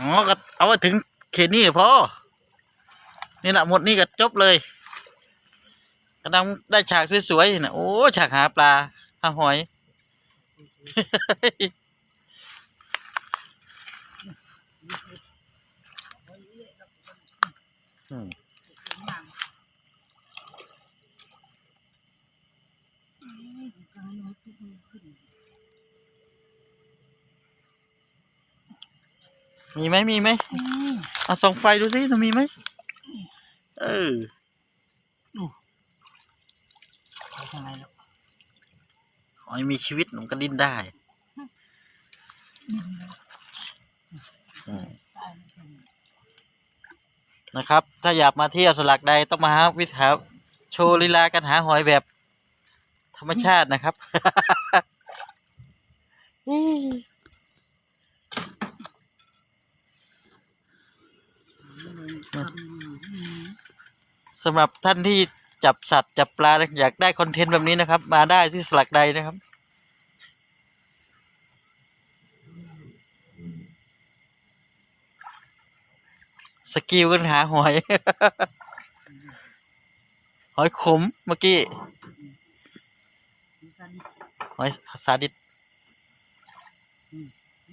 อ๋อก็เอาไว้ถึงเขตนี้พอ นี่แหละหมดนี่ก็จบเลยกำลังได้ฉากสวยๆนะโอ้ฉากหาปลาหาหอย อืม มีไหมมีไหมเอาส่องไฟดูสิมันมีไหมเออข้างในแล้วหอยมีชีวิตมันก็ดิ้นได้อืมนะครับ ถ้าอยากมาเที่ยวสลักใดต้องมาหาวิถาโชว์ลีลาการหาหอยแบบ ธรรมชาตินะครับ สำหรับท่านที่จับสัตว์จับปลาอยากได้คอนเทนต์แบบนี้นะครับ มาได้ที่สลักใดนะครับ สกิลกันหาหอย หอยขมเมื่อกี้ หอยซาดิส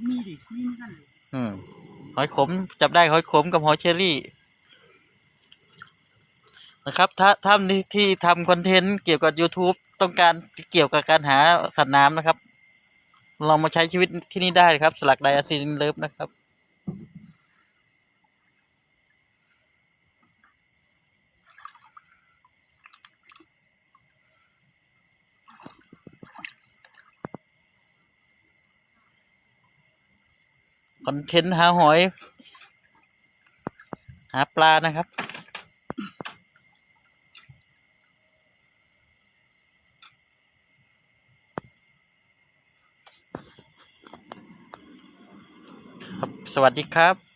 มีดิมีเหมือนกันเลยอืมหอยขม จับได้หอยขมกับหอยเชอรี่ นะครับถ้าถ้าที่ที่ทำคอนเทนต์เกี่ยวกับ YouTube ต้องการเกี่ยวกับการหาสัตว์น้ำนะครับ ลองมาใช้ชีวิตที่นี่ได้ครับ สลักไดอาซินเลิฟนะครับคอนเทนต์หาหอย หาปลานะครับ ครับ สวัสดีครับ